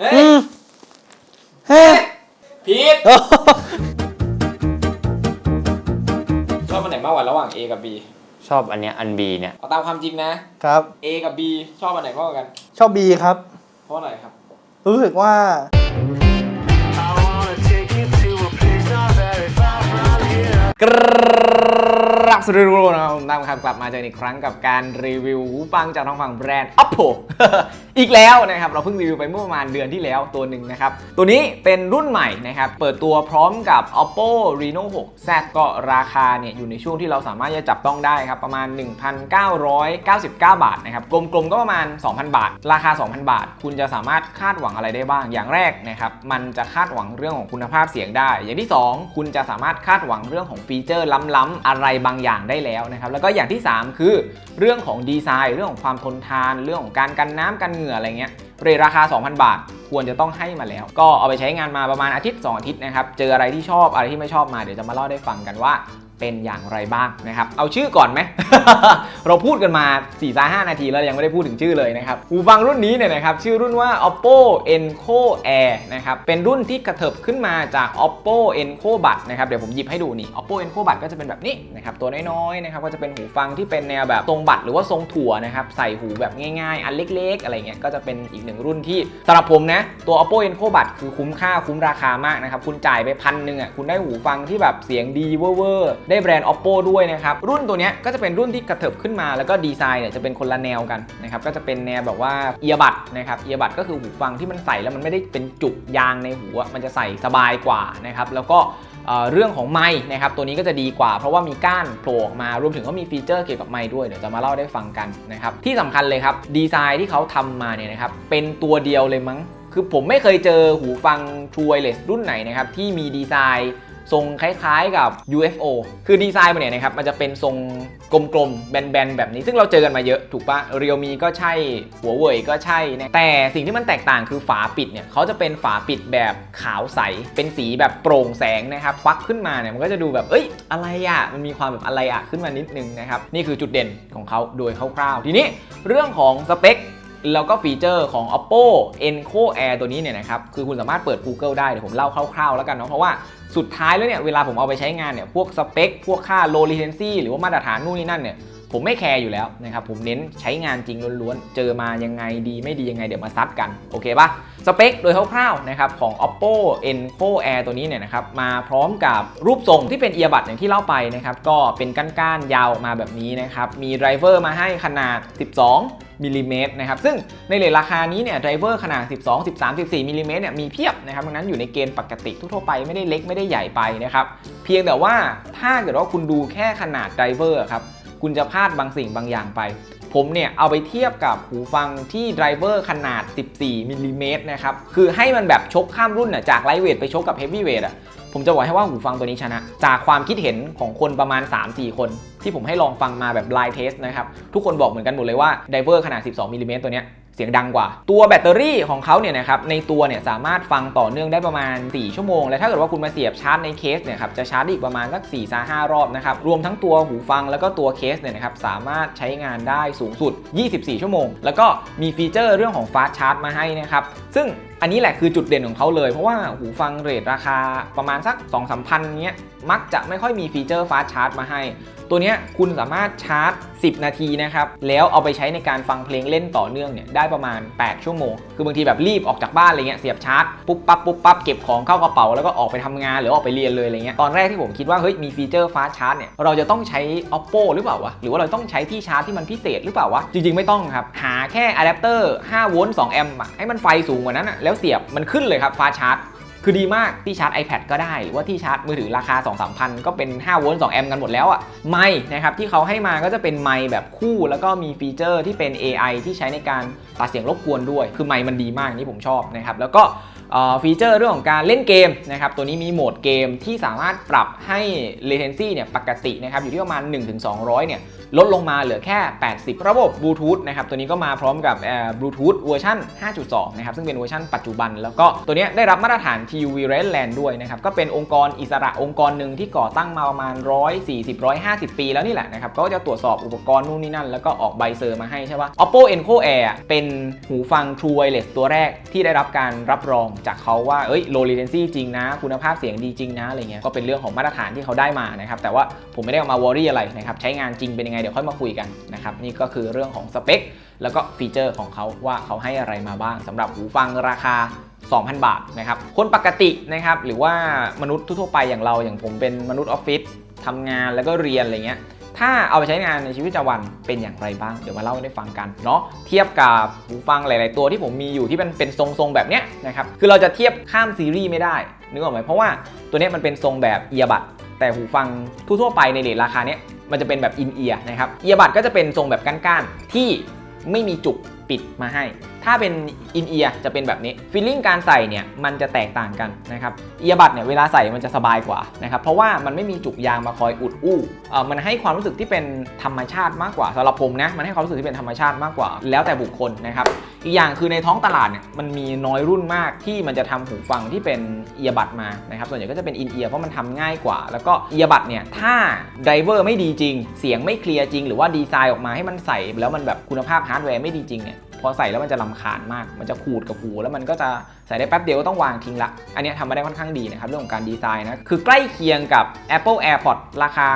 เฮ้อืยมเฮ้ยผิดโอ้ชอบอันไหนมากกว่าระหว่าง A กับ B ชอบอันเนี้ยอันบีเนี่ย เอาตามความจริงนะ ครับ A กับ B ชอบอันไหนมากกว่ากัน ชอบ B ครับ เพราะอะไรครับ รู้สึกว่า I wanna take you to a place not very far from here. กราบสวัสดีทุกคนนะครับผมตั้มครับกลับมาเจอกันอีกครั้งกับการรีวิวหูฟังจากทางฝั่งแบรนด์ Oppo อีกแล้วนะครับเราเพิ่งรีวิวไปเมื่อประมาณเดือนที่แล้วตัวหนึ่งนะครับ ตัวนี้เป็นรุ่นใหม่นะครับ เปิดตัวพร้อมกับ Oppo Reno 6 Z ก็ราคาเนี่ยอยู่ในช่วงที่เราสามารถจะจับต้องได้ครับ ประมาณ 1,999 บาทนะครับกลมๆก็ประมาณ 2,000 บาท ราคา 2,000 บาท คุณจะสามารถคาดหวังอะไรได้บ้าง อย่างแรกนะครับมันจะคาดหวังเรื่องของคุณภาพเสียงได้ อย่างที่ 2 คุณจะสามารถคาดหวังเรื่องของฟีเจอร์ล้ำๆอะไรบางอย่างได้แล้วนะครับแล้วก็อย่างที่ 3 คือเรื่องของดีไซน์ เรื่องของความทนทาน เรื่องของการกันน้ำกันเหงื่ออะไรเงี้ยเรทราคา 2,000 บาท ควรจะต้องให้มาแล้ว ก็เอาไปใช้งานมาประมาณอาทิตย์ 2 อาทิตย์นะครับ เจออะไรที่ชอบอะไรที่ไม่ชอบมาเดี๋ยวจะมาเล่าได้ฟังกันว่า เป็นอย่างไรบ้างนะครับ เอาชื่อก่อนไหม เราพูดกันมา4ี่5นาทีแล้วยังไม่ได้พูดถึงชื่อเลยนะครับหูฟังรุ่นนี้เนี่ยนะครับชื่อรุ่นว่า oppo enco air นะครับเป็นรุ่นที่กระเถิบขึ้นมาจาก oppo enco bud นะครับเดี๋ยวผมหยิบให้ดูนี่ oppo enco bud ก็จะเป็นแบบนี้นะครับตัวน้อยๆนะครับก็จะเป็นหูฟังที่เป็นแนวแบบทรงบัตรหรือว่าทรงถั่วนะครับใส่หูแบบง่ายๆ อันเล็ก ๆ อะไรเงี้ยก็จะเป็นอีกหนึ่งรุ่นที่สำหรับผมนะตัว oppo enco bud คือคุ้มค่าคุ้มราคามากนะครับคุณจ่ายไปพันหนึ่งอะคุณได้หูฟังที่แบบเสียงดีเวอร์ได้แบรนด์ oppo ด้วยนะครับ รุ่นตัวนี้ก็จะเป็นรุ่นที่กระเถิบขึ้นมา แล้วก็ดีไซน์เนี่ยจะเป็นคนละแนวกันนะครับก็จะเป็นแนวแบบว่าเอียบัดนะครับเอียบัดก็คือหูฟังที่มันใส่แล้วมันไม่ได้เป็นจุกยางในหูมันจะใส่สบายกว่านะครับแล้วก็เรื่องของไม้นะครับตัวนี้ก็จะดีกว่า เพราะว่ามีก้านโผล่ออกมารวมถึงก็มีฟีเจอร์เกี่ยวกับไม้ด้วยเดี๋ยวจะมาเล่าได้ฟังกันนะครับที่สำคัญเลยครับดีไซน์ที่เขาทำมาเนี่ยนะครับเป็นตัวเดียวเลยมั้ง คือผมไม่เคยเจอหูฟัง True Wireless รุ่นไหนนะครับที่มีดีไซน์ ทรงคล้ายๆกับ UFO คือดีไซน์มันเนี่ยนะครับมันจะเป็นทรงกลมๆแบนๆแบบนี้ซึ่งเราเจอกันมาเยอะถูกปะเรียวมีก็ใช่หัวเว่ยก็ใช่นะแต่สิ่งที่มันแตกต่างคือฝาปิดเนี่ยเขาจะเป็นฝาปิดแบบขาวใส เป็นสีแบบโปร่งแสงนะครับควักขึ้นมาเนี่ยมันก็จะดูแบบเอ้ยอะไรอะ่ะมันมีความแบบอะไรอะ่ะขึ้นมานิดนึงนะครับนี่คือจุดเด่นของเขาโดยคร่าวๆ ทีนี้เรื่องของสเปคแล้วก็ฟีเจอร์ของ oppo enco air ตัวนี้เนี่ยนะครับ คือคุณสามารถเปิด Google ได้ เดี๋ยวผมเล่าคร่าวๆแล้วกันเนาะ เพราะว่า สุดท้ายแล้วเนี่ยเวลาผมเอาไปใช้งานเนี่ยพวกสเปคพวกค่า low latency หรือว่ามาตรฐานนู่นนี่นั่นเนี่ย ผมไม่แคร์อยู่แล้วนะครับผมเน้นใช้งานจริงล้วนๆ เจอมายังไงดีไม่ดียังไงเดี๋ยวมาซัดกัน โอเคปะสเปคโดยคร่าวๆนะครับของ oppo enco air ตัวนี้เนี่ยนะครับมาพร้อมกับรูปทรงที่เป็นเอียบัดอย่างที่เล่าไปนะครับก็เป็นก้านๆยาวออกมาแบบนี้นะครับมีไดรเวอร์มาให้ขนาด 12มิลลิเมตรนะครับซึ่งในเลทราคานี้เนี่ยไดรเวอร์ขนาด 12 13 14มิลลิเมตรเนี่ยมีเพียบนะครับดังนั้นอยู่ในเกณฑ์ปกติทั่วไปไม่ได้เล็กไม่ได้ใหญ่ไปนะครับเพียงแต่ว่าถ้าเกิดว่าคุณดูแค่ขนาดไดรเวอร์ครับ คุณจะพลาดบางสิ่งบางอย่างไป ผมเนี่ยเอาไปเทียบกับหูฟังที่ไดรเวอร์ขนาด 14มิลลิเมตรนะครับ คือให้มันแบบชกข้ามรุ่นน่ะจากไลท์เวทไปชกกับเฮฟวี่เวทอะผมจะบอกให้ว่าหูฟังตัวนี้ชนะ จากความคิดเห็นของคนประมาณ 3-4 คน ที่ผมให้ลองฟังมาแบบไลท์เทสนะครับ ทุกคนบอกเหมือนกันหมดเลยว่าไดเวอร์ขนาด 12มิลลิเมตรตัวเนี้ย สียงดังกว่า ตัวแบตเตอรี่ของเขาเนี่ยนะครับในตัวเนี่ยสามารถฟังต่อเนื่องได้ประมาณ 4 ชั่วโมง และถ้าเกิดว่าคุณมาเสียบชาร์จในเคสเนี่ยครับจะชาร์จอีกประมาณสัก4 5รอบนะครับรวมทั้งตัวหูฟังแล้วก็ตัวเคสเนี่ยนะครับสามารถใช้งานได้สูงสุด 24 ชั่วโมง แล้วก็มีฟีเจอร์เรื่องของฟาสชาร์จมาให้นะครับซึ่งอันนี้แหละคือจุดเด่นของเขาเลยเพราะว่าหูฟังเรทราคาประมาณสัก 2 3 0 0พันเงี้ยมักจะไม่ค่อยมีฟีเจอร์ฟาสชาร์จมาให้ ตัวนี้คุณสามารถชาร์จ 10 นาทีนะครับ แล้วเอาไปใช้ในการฟังเพลงเล่นต่อเนื่องเนี่ยได้ประมาณ 8 ชั่วโมง คือบางทีแบบรีบออกจากบ้านอะไรเงี้ยเสียบชาร์จปุ๊บปั๊บปุ๊บปั๊บเก็บของเข้ากระเป๋าแล้วก็ออกไปทำงานหรือออกไปเรียนเลยอะไรเงี้ยตอนแรกที่ผมคิดว่าเฮ้ยมีฟีเจอร์ฟาสชาร์จเนี่ยเราจะต้องใช้ oppo หรือเปล่าวะหรือว่าเราต้องใช้ที่ชาร์จที่มันพิเศษหรือเปล่าวะจริงๆไม่ต้องครับหาแค่อะแดปเตอร์5โวลต์2แอมป์ให้มันไฟสูงกว่านั้นอะแล้วเสียบมันขึ้นเลยครับฟาสชาร์จ คือดีมากที่ชาร์จ iPad ก็ได้ หรือว่าที่ชาร์จมือถือราคา 2 3 0 0 0ก็เป็น 5 โวลต์ 2 แอมป์กันหมดแล้วอะ่ะไมค์นะครับที่เขาให้มาก็จะเป็นไมค์แบบคู่ แล้วก็มีฟีเจอร์ที่เป็น AI ที่ใช้ในการตัดเสียงรบกวนด้วย คือไมค์มันดีมากนี่ผมชอบนะครับแล้วก็ ฟีเจอร์เรื่องของการเล่นเกมนะครับตัวนี้มีโหมดเกมที่สามารถปรับให้ latency เนี่ยปกตินะครับอยู่ที่ประมาณ 1-200 เนี่ยลดลงมาเหลือแค่ 80 ระบบบลูทูธนะครับตัวนี้ก็มาพร้อมกับบลูทูธเวอร์ชัน5.2 นะครับซึ่งเป็นเวอร์ชันปัจจุบัน แล้วก็ตัวนี้ได้รับมาตรฐาน TUV Redland ด้วยนะครับก็เป็นองค์กรอิสระองค์กรหนึ่งที่ก่อตั้งมาประมาณ 140-150 ปีแล้วนี่แหละนะครับก็จะตรวจสอบอุปกรณ์นู่นนี่นั่น แล้วก็ออกใบเซอร์มาให้ใช่ปะ Oppo Enco Air เป็นหูฟัง True Wireless ตัวแรกที่ได้รับการรับรองจากเขาว่าเอ้ย low latency จริงนะ คุณภาพเสียงดีจริงนะอะไรเงี้ยก็เป็นเรื่องของมาตรฐานที่เขาได้มานะครับแต่ว่าผมไม่ได้เอามาวอรี่อะไรนะครับใช้งานจริงเป็นยังไงเดี๋ยวค่อยมาคุยกันนะครับนี่ก็คือเรื่องของสเปคแล้วก็ฟีเจอร์ของเขาว่าเขาให้อะไรมาบ้างสำหรับหูฟังราคา2,000 บาทนะครับ คนปกตินะครับ หรือว่ามนุษย์ทั่วไปอย่างเราอย่างผมเป็นมนุษย์ออฟฟิศทำงานแล้วก็เรียนอะไรเงี้ย ถ้าเอาไปใช้งานในชีวิตประจำวันเป็นอย่างไรบ้าง เดี๋ยวมาเล่าให้ได้ฟังกันเนาะเทียบกับหูฟังหลาย ๆ ตัวที่ผมมีอยู่ที่มันเป็นทรง ๆ แบบเนี้ยนะครับคือเราจะเทียบข้ามซีรีส์ไม่ได้นึกออกไหมเพราะว่าตัวนี้มันเป็นทรงแบบเอียบัดแต่หูฟังทั่ว ๆ ไปในเรทราคาเนี้ยมันจะเป็นแบบอินเอียนะครับเอียบัดก็จะเป็นทรงแบบก้านๆที่ไม่มีจุกปิดมาให้ถ้าเป็นอินเอียร์จะเป็นแบบนี้ฟีลลิ่งการใส่เนี่ยมันจะแตกต่างกันนะครับเอียบัดเนี่ยเวลาใส่มันจะสบายกว่านะครับเพราะว่ามันไม่มีจุกยางมาคอยอุดอู้เออมันให้ความรู้สึกที่เป็นธรรมชาติมากกว่าสำหรับผมนะมันให้ความรู้สึกที่เป็นธรรมชาติมากกว่า แล้วแต่บุคคลนะครับอีกอย่างคือในท้องตลาดเนี่ยมันมีน้อยรุ่นมากที่มันจะทำหูฟังที่เป็นเอียบัดมานะครับส่วนใหญ่ก็จะเป็นอินเอียร์เพราะมันทำง่ายกว่า แล้วก็เอียบัดเนี่ยถ้าไดเวอร์ไม่ดีจริง เสียงไม่เคลียร์จริง หรือว่าดีไซน์ออกมาให้มันใส่แล้วมันแบบคุณภาพฮาร์ดแวร์ไม่ดีจริงเนี่ย พอใส่แล้วมันจะลำคาญมาก มันจะขูดกับหูแล้วมันก็จะใส่ได้แป๊บเดียวก็ต้องวางทิ้งละ อันนี้ทำมาได้ค่อนข้างดีนะครับเรื่องของการดีไซน์นะ คือใกล้เคียงกับ Apple AirPods ราคา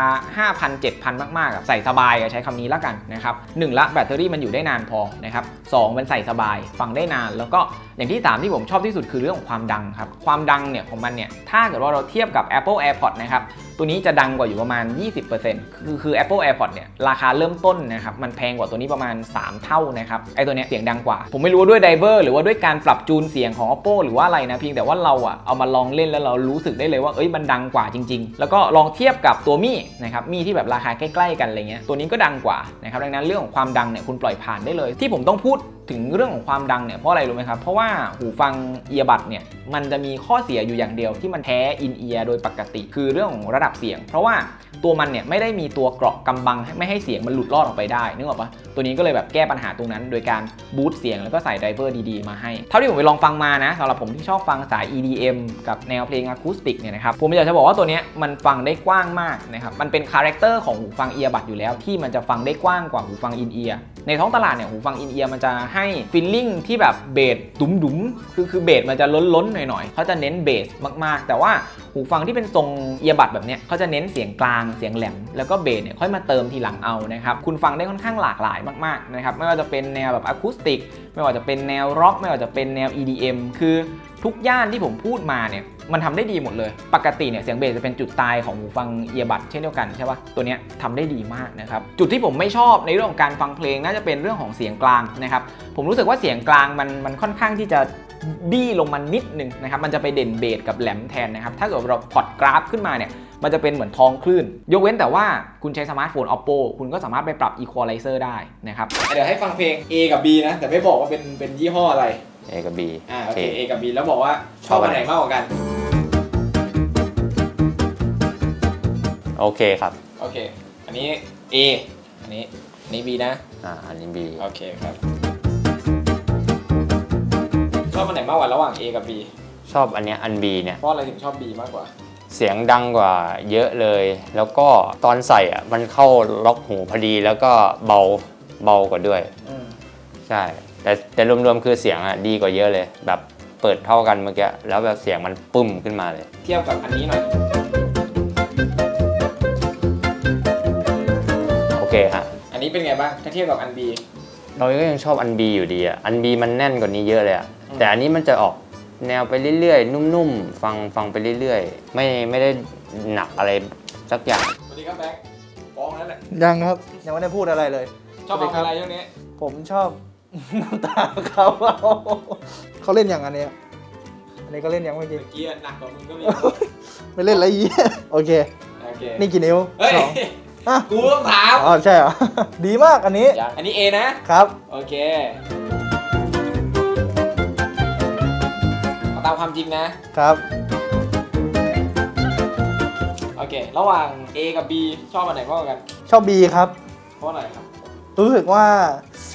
5,000 7,000 มากๆอะใส่สบายอะใช้คำนี้ละกันนะครับหนึ่งละแบตเตอรี่มันอยู่ได้นานพอนะครับสองมันใส่สบายฟังได้นาน แล้วก็อย่างที่ 3 ที่ผมชอบที่สุดคือเรื่องของความดังครับความดังเนี่ยของมันเนี่ยถ้าเกิดว่าเราเทียบกับ Apple AirPods นะครับตัวนี้จะดังกว่าอยู่ประมาณ 20%คือคือ Apple AirPods เนี่ยราคาเริ่มต้นนะครับมันแพงกว่าตัวนี้ประมาณ 3 เท่านะครับไอตัวเนี้ยสียงดังกว่า ผมไม่รู้ว่าด้วยไดเวอร์หรือว่าด้วยการปรับจูนเสียงของ Oppo หรือว่าอะไรนะเพียงแต่ว่าเราอะเอามาลองเล่นแล้วเรารู้สึกได้เลยว่าเอ้ยมันดังกว่าจริง ๆ แล้วก็ลองเทียบกับตัวมี่นะครับมี่ที่แบบราคาใกล้ๆกันอะไรเงี้ยตัวนี้ก็ดังกว่านะครับดังนั้นเรื่องของความดังเนี่ยคุณปล่อยผ่านได้เลย ที่ผมต้องพูด ถึงเรื่องของความดังเนี่ยเพราะอะไรรู้ไหมครับ เพราะว่าหูฟังเอียบัดเนี่ยมันจะมีข้อเสียอยู่อย่างเดียวที่มันแท้อินเอียโดยปกติ คือเรื่องของระดับเสียง เพราะว่าตัวมันเนี่ยไม่ได้มีตัวเกราะกำบังไม่ให้เสียงมันหลุดรอดออกไปได้นึกออกปะตัวนี้ก็เลยแบบแก้ปัญหาตรงนั้น โดยการบูตเสียงแล้วก็ใส่ไดรเวอร์ดีๆ มาให้ เท่าที่ผมไปลองฟังมานะสำหรับผมที่ชอบฟังสาย EDM กับแนวเพลงอะคูสติกเนี่ยนะครับผมอยากจะบอกว่าตัวเนี้ยมันฟังได้กว้างมากนะครับมันเป็นคาแรคเตอร์ของหูฟังเอียบัดอยู่แล้ว ที่มันจะฟังได้กว้างกว่าหูฟังอินเอียในท้องตลาดเนี่ยหูฟังอินเอียมันจะให้ฟิลลิ่งที่แบบเบสดุ๋มๆคือคือเบสมันจะล้นๆหน่อยๆเขาจะเน้นเบสมากๆ แต่ว่าหูฟังที่เป็นทรงเอียบัดแบบเนี้ยเขาจะเน้นเสียงกลางเสียงแหลม แล้วก็เบสเนี่ยค่อยมาเติมทีหลังเอานะครับคุณฟังได้ค่อนข้างหลากหลายมากๆนะครับไม่ว่าจะเป็นแนวแบบอะคูสติก ไม่ว่าจะเป็นแนวร็อกไม่ว่าจะเป็นแนว EDM คือ ทุกย่านที่ผมพูดมาเนี่ยมันทำได้ดีหมดเลย ปกติเนี่ยเสียงเบสจะเป็นจุดตายของหูฟังเอียบัดเช่นเดียวกันใช่ปะตัวเนี้ยทำได้ดีมากนะครับ จุดที่ผมไม่ชอบในเรื่องของการฟังเพลงน่าจะเป็นเรื่องของเสียงกลางนะครับ ผมรู้สึกว่าเสียงกลางมันมันค่อนข้างที่จะบี้ลงมานิดนึงนะครับ มันจะไปเด่นเบสกับแหลมแทนนะครับ ถ้าเกิดเราพอดกราฟขึ้นมาเนี่ย มันจะเป็นเหมือนทองคลื่น ยกเว้นแต่ว่าคุณใช้สมาร์ทโฟน Oppo คุณก็สามารถไปปรับ Equalizer ได้นะครับ เดี๋ยวให้ฟังเพลง A กับ B นะ แต่ไม่บอกว่าเป็นเป็นยี่ห้ออะไร A กับ B อ่าโอเค A กับ B แล้วบอกว่าชชออบบอัอันนไหไหนนมากกว่ากัน โอเคครับ โอเค อันนี้ A อันนี้อันนี้ B นะ อ่า อันนี้ B โอเคครับ ชอบอันไหนมากกว่าระหว่าง A กับ B ชอบอันเนี้ยอัน B เนี่ย เพราะอะไรถึงชอบ B มากกว่า เสียงดังกว่าเยอะเลย แล้วก็ตอนใส่อะ มันเข้าล็อกหูพอดี แล้วก็เบา เบากว่าด้วยอืมใช่ แต่แต่รวมๆคือเสียงอะดีกว่าเยอะเลย แบบเปิดเท่ากันเมื่อกี้แล้วแบบเสียงมันปึ้มขึ้นมาเลย เทียบกับอันนี้หน่อย โอเคฮะ อันนี้เป็นไงบ้างถ้าเทียบกับอัน B เราก็ยังชอบอัน B อยู่ดีอะอัน B มันแน่นกว่านี้เยอะเลยอะอืมแต่อันนี้มันจะออกแนวไปเรื่อยๆ นุ่มๆ ฟังฟังไปเรื่อยๆ ไม่ไม่ได้หนักอะไรสักอย่าง สวัสดีครับแบ็คฟ้องแล้วแหละยังครับ ยังไม่ได้พูดอะไรเลย ชอบฟังอะไรช่วงนี้ ผมชอบ น้ำตาเขาเขาเล่นอย่างอันเนี้ยอันนี้ก็เล่นอย่างเมื่อกี้เมื่อกี้หนักกว่ามึงก็มีไม่เล่นอะไรยี่โอเค โอเคนี่กี่นิ้วเฮ้ยสองอะกูต้องถามอ๋อใช่เหรอ ดีมากอันนี้อันนี้ A นะ ครับ โอเคเอาตามเอาความจริงนะ ครับ โอเค ระหว่าง A กับ B ชอบอันไหนมากกว่ากัน ชอบ B ครับ เพราะอะไรครับ รู้สึกว่า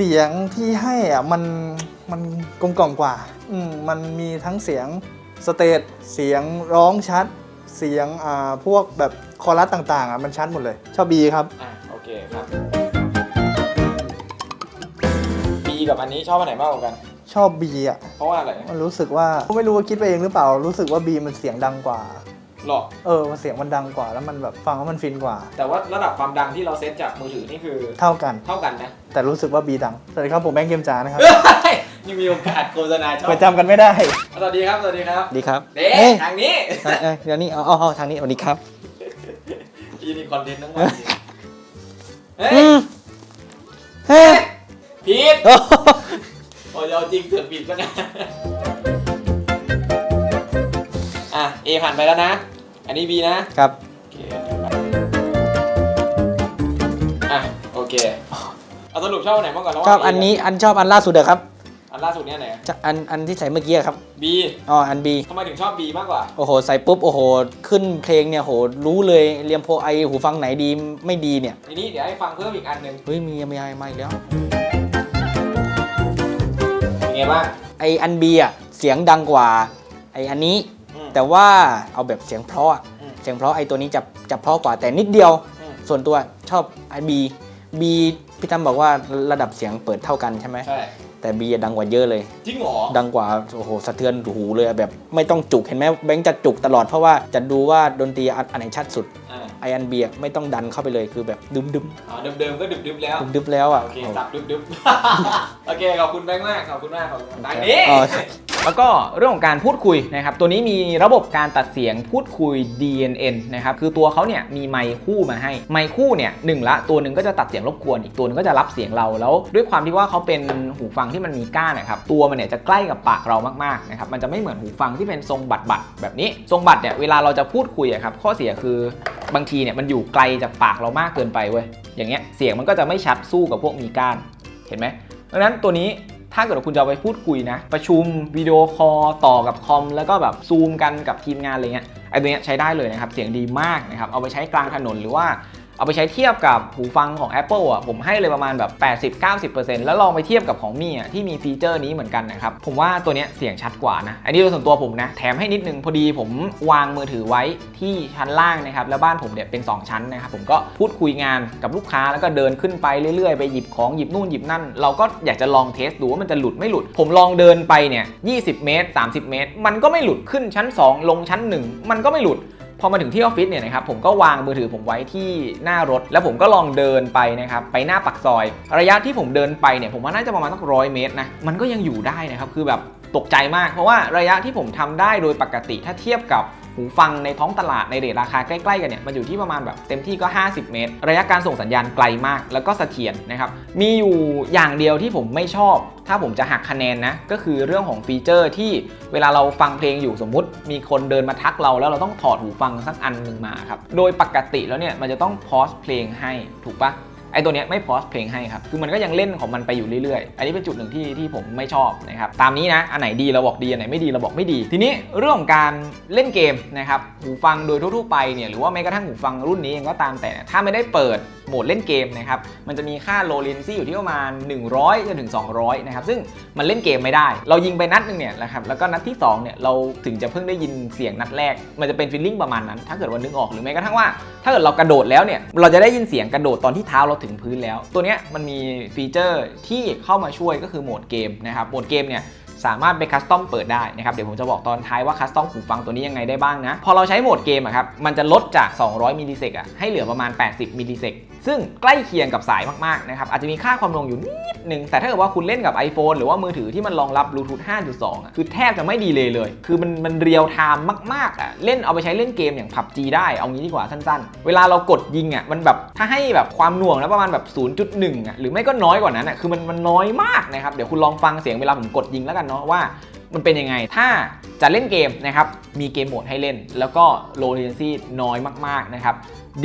เสียงที่ให้อะมันมันกลมกล่อมกว่า อืมมันมีทั้งเสียงสเตจเสียงร้องชัด เสียงอ่าพวกแบบคอรัสต่างๆอะมันชัดหมดเลย ชอบ B ครับ อะโอเคครับ B กับอันนี้ชอบอันไหนมากกว่ากัน ชอบ B อะเพราะว่าอะไร มันรู้สึกว่าไม่รู้ว่าคิดไปเองหรือเปล่า รู้สึกว่า B มันเสียงดังกว่า หรอเออมันเสียงมันดังกว่าแล้วมันแบบฟังแล้วมันฟินกว่า แต่ว่าระดับความดังที่เราเซตจากมือถือนี่คือเท่ากัน เท่ากันนะ แต่รู้สึกว่า B ดังสวัสดีครับผมแบงค์เกมจานะครับยังมีโอกาสโฆษณาช่องไปจำกันไม่ได้ สวัสดีครับ สวัสดีครับ ดีครับเด็เฮ้ยทางนี้เอ้ยเอ้ยเดี๋ยวนี้เอาเอาเอาทางนี้สวัสดีครับอีนี่คอนเทนต์ทั้งวันเฮ้อืยมเฮ้ยพีทโอ้โอ้ยเอาจริงเสือกผิดซะงั้นอะ A ผ่านไปแล้วนะ อันนี้ B นะครับโอเคอะโอเคเอาสรุปชอบอันไหนมากกว่าระหว่าง ชอบ A อันนี้อันชอบอันล่าสุดอะครับอันล่าสุดเนี่ยไหน จะอันอันที่ใส่เมื่อกี้อะครับ B อ๋ออันบีทำไมถึงชอบ B มากกว่า โอ้โห ใส่ปุ๊บ โอ้โห ขึ้นเพลงเนี่ยโหรู้เลยเรียมโพไอหูฟังไหนดีไม่ดีเนี่ย ทีนี้เดี๋ยวให้ฟังเพิ่มอีกอันหนึ่งเฮ้ย มีมีอะไรมาอีกแล้ว เป็นไงบ้างไออันบีอะเสียงดังกว่า ไออันนี้อืม แต่ว่าเอาแบบเสียงเพราะอะอืม เสียงเพราะไอตัวนี้จะจะเพราะกว่าแต่นิดเดียว อืมส่วนตัวชอบไอบีบีพี่ตั้มบอกว่าระดับเสียงเปิดเท่ากันใช่ไหมใช่แต่บีดังกว่าเยอะเลย จริงเหรอดังกว่าโอ้โหสะเทือนหูเลยอะแบบไม่ต้องจุกเห็นไหมแบงค์จะจุกตลอดเพราะว่าจะดูว่าดนตรีอันอันไหนชัดสุดอ่าไออันเบียไม่ต้องดันเข้าไปเลยคือแบบดึมดึมอ๋อเดิมๆก็ดึบๆแล้ว ดึมดึมแล้วอะโอเคสับดึบๆ โอเค ขอบคุณแบงค์มาก ขอบคุณมาก ขอบคุณทางนี้อ๋อแล้วก็เรื่องของการพูดคุยนะครับตัวนี้มีระบบการตัดเสียงพูดคุย DNN นะครับคือตัวเขาเนี่ยมีไมค์คู่มาให้ ไมค์คู่เนี่ยหนึ่งละตัวหนึ่งก็จะตัดเสียงรบกวนอีกตัวหนึงก็จะรับเสียงเราแล้ว ด้วยความที่ว่าเขาเป็นหูฟังที่มันมีก้านนะครับตัวมันเนี่ยจะใกล้กับปากเรามากๆนะครับมันจะไม่เหมือนหูฟังที่เป็นทรงบัดบัดๆแบบนี้ทรงบัดเนี่ยเวลาเราจะพูดคุยอะครับข้อเสียคือบางทีเนี่ยมันอยู่ไกลจากปากเรามากเกินไปเว้ยอย่างเงี้ยเสียงมันก็จะไม่ชัดสู้กับพวกมีก้านเห็นไหมดังนั้นตัวนี้ ถ้าเกิดว่าคุณจะเอาไปพูดคุยนะ ประชุมวิดีโอคอลต่อกับคอม แล้วก็แบบซูมกันกับทีมงานอะไรเงี้ยไอ้ตัวเนี้ยใช้ได้เลยนะครับ เสียงดีมากนะครับ เอาไปใช้กลางถนนหรือว่า เอาไปใช้เทียบกับหูฟังของ Apple อะผมให้เลยประมาณแบบ 80-90%แล้วลองไปเทียบกับของมี่อะที่มีฟีเจอร์นี้เหมือนกันนะครับ ผมว่าตัวเนี้ยเสียงชัดกว่านะ อันนี้โดยส่วนตัวผมนะ แถมให้นิดนึงพอดีผมวางมือถือไว้ที่ชั้นล่างนะครับ แล้วบ้านผมเนี่ยเป็น 2 ชั้นนะครับ ผมก็พูดคุยงานกับลูกค้าแล้วก็เดินขึ้นไปเรื่อยๆ ไปหยิบของหยิบนู่นหยิบนั่น เราก็อยากจะลองเทสดูว่ามันจะหลุดไม่หลุด ผมลองเดินไปเนี่ย20 เมตร 30 เมตร มันก็ไม่หลุดขึ้นชั้น 2 ลงชั้น 1 มันก็ไม่หลุด พอมาถึงที่ออฟฟิศเนี่ยนะครับผมก็วางมือถือผมไว้ที่หน้ารถ แล้วผมก็ลองเดินไปนะครับไปหน้าปักซอย ระยะที่ผมเดินไปเนี่ยผมว่าน่าจะประมาณสักร้อยเมตรนะมันก็ยังอยู่ได้นะครับคือแบบตกใจมาก เพราะว่าระยะที่ผมทำได้โดยปกติถ้าเทียบกับ หูฟังในท้องตลาดในเรทราคาใกล้ๆกันเนี่ยมันอยู่ที่ประมาณแบบเต็มที่ก็ 50 เมตร ระยะการส่งสัญญาณไกลมาก แล้วก็เสถียรนะครับมีอยู่อย่างเดียวที่ผมไม่ชอบ ถ้าผมจะหักคะแนนนะก็คือเรื่องของฟีเจอร์ที่เวลาเราฟังเพลงอยู่สมมุติ มีคนเดินมาทักเราแล้วเราต้องถอดหูฟังสักอันหนึ่งมาครับโดยปกติแล้วเนี่ยมันจะต้องพอสเพลงให้ถูกปะ ไอ้ตัวเนี้ยไม่พอสเพลงให้ครับ คือมันก็ยังเล่นของมันไปอยู่เรื่อยๆ อันนี้เป็นจุดหนึ่งที่ที่ผมไม่ชอบนะครับ ตามนี้นะ อันไหนดีเราบอกดี อันไหนไม่ดีเราบอกไม่ดี ทีนี้เรื่องของการเล่นเกมนะครับ หูฟังโดยทั่วๆไปเนี่ยหรือว่าแม้กระทั่งหูฟังรุ่นนี้เองก็ตามแต่ ถ้าไม่ได้เปิดโหมดเล่นเกมนะครับ มันจะมีค่า low latency อยู่ที่ประมาณ 100จนถึง 200 นะครับ ซึ่งมันเล่นเกมไม่ได้ เรายิงไปนัดหนึงเนี่ยนะครับ แล้วก็นัดที่2เนี่ยเราถึงจะเพิ่งได้ยินเสียงนัดแรก มันจะเป็นฟีลลิ่งประมาณนั้น ถ้าเกิดว่านึกออกหรือแม้กระทั่งว่า ถ้าเกิดเรากระโดดแล้วเนี่ย เราจะได้ยินเสียงกระโดดตอนที่เท้าเราถึงพื้นแล้ว ตัวนี้มันมีฟีเจอร์ที่เข้ามาช่วยก็คือโหมดเกมนะครับโหมดเกมเนี่ยสามารถไปคัสตอมเปิดได้นะครับ เดี๋ยวผมจะบอกตอนท้ายว่าคัสตอมหูฟังตัวนี้ยังไงได้บ้างนะ พอเราใช้โหมดเกมอะครับ มันจะลดจาก 200 มิลลิเซกอะให้เหลือประมาณ 80 มิลลิเซก ซึ่งใกล้เคียงกับสายมากๆนะครับอาจจะมีค่าความลงอยู่นิดนึงแต่ถ้าเกิดว่าคุณเล่นกับ iPhone หรือว่ามือถือที่มันรองรับบลูทูธ5.2อะคือแทบจะไม่ดีเลยเลย คือมันมันเรียลไทม์มากๆอะเล่นเอาไปใช้เล่นเกมอย่าง PUBG ได้เอางี้ดีกว่าสั้นๆ เวลาเรากดยิงอะมันแบบถ้าให้แบบความหน่วงแล้วประมาณแบบ 0.1อะหรือไม่ก็น้อยกว่านั้นอะคือมันมันน้อยมากนะครับเดี๋ยวคุณลองฟังเสียงเวลาผมกดยิงแล้วกันเนาะว่ามันเป็นยังไง ถ้าจะเล่นเกมนะครับ มีเกมโหมดให้เล่น แล้วก็ low latency น้อยมาก ๆ นะครับ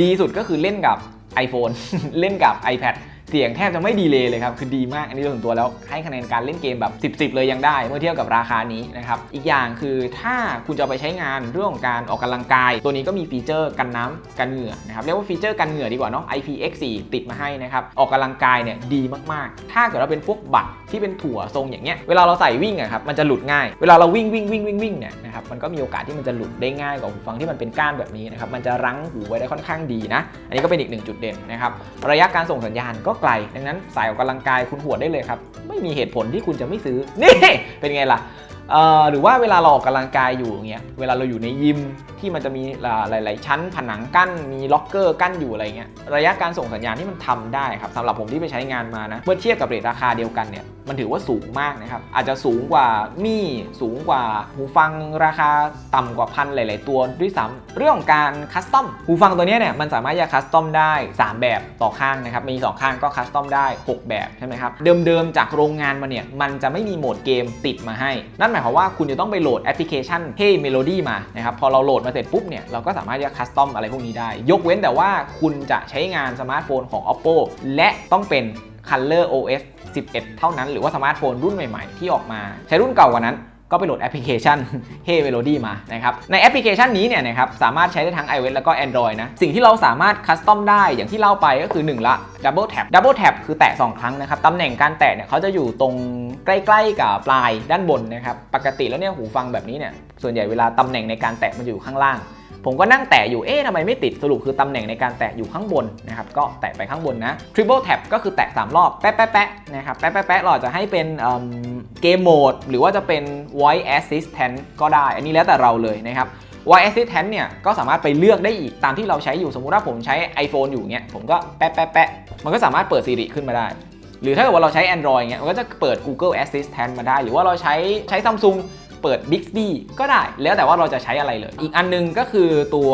ดีสุดก็คือเล่นกับ iPhone เล่นกับ iPad เสียงแทบจะไม่ดีเลยเลยครับ คือดีมากอันนี้ส่วนตัวแล้วให้คะแนนการเล่นเกมแบบ 10 10 เลยยังได้ เมื่อเทียบกับราคานี้นะครับ อีกอย่างคือถ้าคุณจะไปใช้งานเรื่องของการออกกำลังกาย ตัวนี้ก็มีฟีเจอร์กันน้ำกันเหงื่อนะครับเรียกว่าฟีเจอร์กันเหงื่อดีกว่าเนาะ IPX4 ติดมาให้นะครับออกกำลังกายเนี่ยดีมากๆ ถ้าเกิดว่าเป็นพวกบัตรที่เป็นถั่วทรงอย่างเงี้ยเวลาเราใส่วิ่งอะครับมันจะหลุดง่าย เวลาเราวิ่งวิ่งวิ่งวิ่งวิ่งเนี่ยนะครับมันก็มีโอกาสที่มันจะหลุดได้ง่ายกว่าหูฟังที่มันเป็นก้านแบบนี้นะครับมันจะรั้งหูไว้ได้ค่อนข้างดีนะ อันนี้ก็เป็นอีกหนึ่งจุดเด่นนะครับระยะการส่งสัญญาณก็ไกล ดังนั้นสายออกกำลังกายคุณหวดได้เลยครับ ไม่มีเหตุผลที่คุณจะไม่ซื้อ นี่ เป็นไงล่ะ หรือว่าเวลาเราออกกำลังกายอยู่อย่างเงี้ยเวลาเราอยู่ในยิมที่มันจะมีหลาย ๆ ชั้นผนังกั้นมีล็อกเกอร์กั้นอยู่อะไรเงี้ยระยะการส่งสัญญาณที่มันทำได้ครับสำหรับผมที่ไปใช้งานมานะเมื่อเทียบกับเรทราคาเดียวกันเนี่ยมันถือว่าสูงมากนะครับอาจจะสูงกว่ามี่สูงกว่าหูฟังราคาต่ำกว่าพันหลาย ๆ ตัวด้วยซ้ำเรื่องของการคัสตอมหูฟังตัวนี้เนี่ยมันสามารถจะคัสตอมได้ 3 แบบต่อข้างนะครับมี 2 ข้างก็คัสตอมได้ 6 แบบใช่ไหมครับเดิม ๆ จากโรงงานมาเนี่ยมันจะไม่มีโหมดเกมติดมาให้นั่นหมายความว่าคุณจะต้องไปโหลดแอปพลิเคชัน Hey Melody มานะครับพอเราโหลดมาเสร็จปุ๊บเนี่ยเราก็สามารถจะคัสตอมอะไรพวกนี้ได้ ยกเว้นแต่ว่าคุณจะใช้งานสมาร์ทโฟนของ Oppo และต้องเป็น Color OS 11 เท่านั้น หรือว่าสมาร์ทโฟนรุ่นใหม่ๆ ที่ออกมาใช้รุ่นเก่ากว่านั้น ก็ไปโหลดแอปพลิเคชัน Hey Melody มานะครับ ในแอปพลิเคชันนี้เนี่ยนะครับสามารถใช้ได้ทั้ง iOS แล้วก็ Android นะ สิ่งที่เราสามารถคัสตอมได้อย่างที่เล่าไปก็คือ 1 ละ Double Tap Double Tap คือแตะ 2 ครั้งนะครับ ตำแหน่งการแตะเนี่ยเขาจะอยู่ตรงใกล้ๆกับปลายด้านบนนะครับ ปกติแล้วเนี่ยหูฟังแบบนี้เนี่ยส่วนใหญ่เวลาตำแหน่งในการแตะมันอยู่ข้างล่าง ผมก็นั่งแตะอยู่ เอ๊ะทำไมไม่ติด สรุปคือตำแหน่งในการแตะอยู่ข้างบนนะครับ ก็แตะไปข้างบนนะ Triple Tap ก็คือแตะ 3 รอบ แป๊ะแป๊ะแป๊ะนะครับแป๊ะแป๊ะแป๊ะเราอจะให้เป็นเกมโหมดหรือว่าจะเป็น Voice Assistant ก็ได้ อันนี้แล้วแต่เราเลยนะครับ Voice Assistant เนี่ยก็สามารถไปเลือกได้อีกตามที่เราใช้อยู่ สมมุติว่าผมใช้ iPhone อยู่เงี้ย ผมก็แป๊ะแป๊ะแป๊ะมันก็สามารถเปิด Siri ขึ้นมาได้หรือถ้าเกิดว่าเราใช้ Android เงี้ยมันก็จะเปิด Google Assistant มาได้ หรือว่าเราใช้ใช้ Samsung เปิด Bixby ก็ได้ แล้วแต่ว่าเราจะใช้อะไรเลย อีกอันนึงก็คือตัว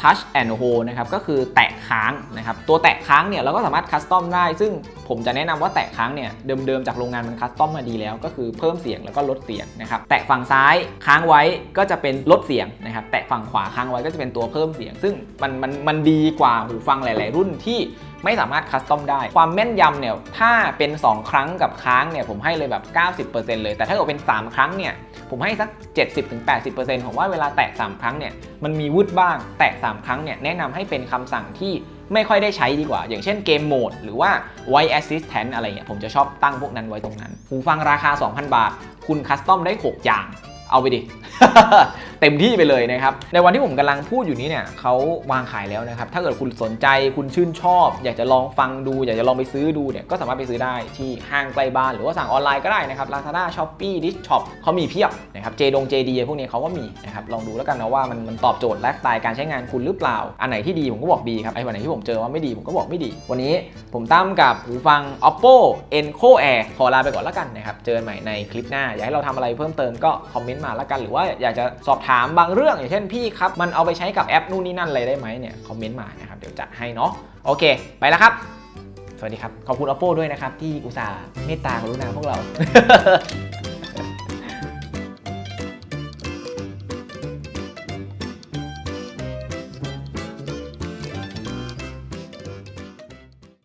Touch and Hold นะครับ ก็คือแตะค้างนะครับ ตัวแตะค้างเนี่ยเราก็สามารถคัสตอมได้ ซึ่งผมจะแนะนำว่าแตะค้างเนี่ยเดิมๆจากโรงงานมันคัสตอมมาดีแล้ว ก็คือเพิ่มเสียงแล้วก็ลดเสียงนะครับ แตะฝั่งซ้ายค้างไว้ก็จะเป็นลดเสียงนะครับ แตะฝั่งขวาค้างไว้ก็จะเป็นตัวเพิ่มเสียง ซึ่งมันมันมันดีกว่าหูฟังหลาย ๆ รุ่นที่ ไม่สามารถคัสตอมได้ ความแม่นยำเนี่ยถ้าเป็น 2 ครั้งกับค้างเนี่ยผมให้เลยแบบ 90%เลย แต่ถ้าเกิดเป็น 3 ครั้งเนี่ยผมให้สัก 70-80%ผมว่าเวลาแตะ 3 ครั้งเนี่ยมันมีวืดบ้าง แตะ 3 ครั้งเนี่ยแนะนำให้เป็นคำสั่งที่ไม่ค่อยได้ใช้ดีกว่า อย่างเช่นเกมโหมดหรือว่า Voice Assistant อะไรเงี้ยผมจะชอบตั้งพวกนั้นไว้ตรงนั้น หูฟังราคา 2,000 บาท คุณคัสตอมได้ 6 อย่าง เอาไปดิ เต็มที่ไปเลยนะครับ ในวันที่ผมกำลังพูดอยู่นี้เนี่ยเขาวางขายแล้วนะครับ ถ้าเกิดคุณสนใจคุณชื่นชอบ อยากจะลองฟังดู อยากจะลองไปซื้อดูเนี่ยก็สามารถไปซื้อได้ที่ห้างใกล้บ้าน หรือว่าสั่งออนไลน์ก็ได้นะครับ Lazada Shopee Dish o p เขามีเพียบนะครับเจดงเจดีพวกนี้เขาก็มีนะครับลองดูแล้วกันนะว่ามันมันตอบโจทย์ไลฟ์สไตล์การใช้งานคุณหรือเปล่า อันไหนที่ดีผมก็บอกดีครับไอ้วันไหนที่ผมเจอว่าไม่ดีผมก็บอกไม่ดี วันนี้ผมตั้มกับหูฟัง Oppo Enco Air ขอลาไปก่อนแล้วกันนะครับเจอกันใหม่ในคลิปหน้า อยากให้เราทำอะไรเพิ่มเติมก็คอมเมนต์มาแล้วกันหรือว่าอยากจะสอบถามบางเรื่องอย่างเช่นพี่ครับ มันเอาไปใช้กับแอปนู่นนี่นั่นอะไรได้ไหมเนี่ยคอมเมนต์มานะครับเดี๋ยวจัดให้เนาะโอเค ไปแล้วครับ สวัสดีครับ ขอบคุณ oppo ด้วยนะครับ ที่อุตส่าห์เมตตากรุณาพวกเรา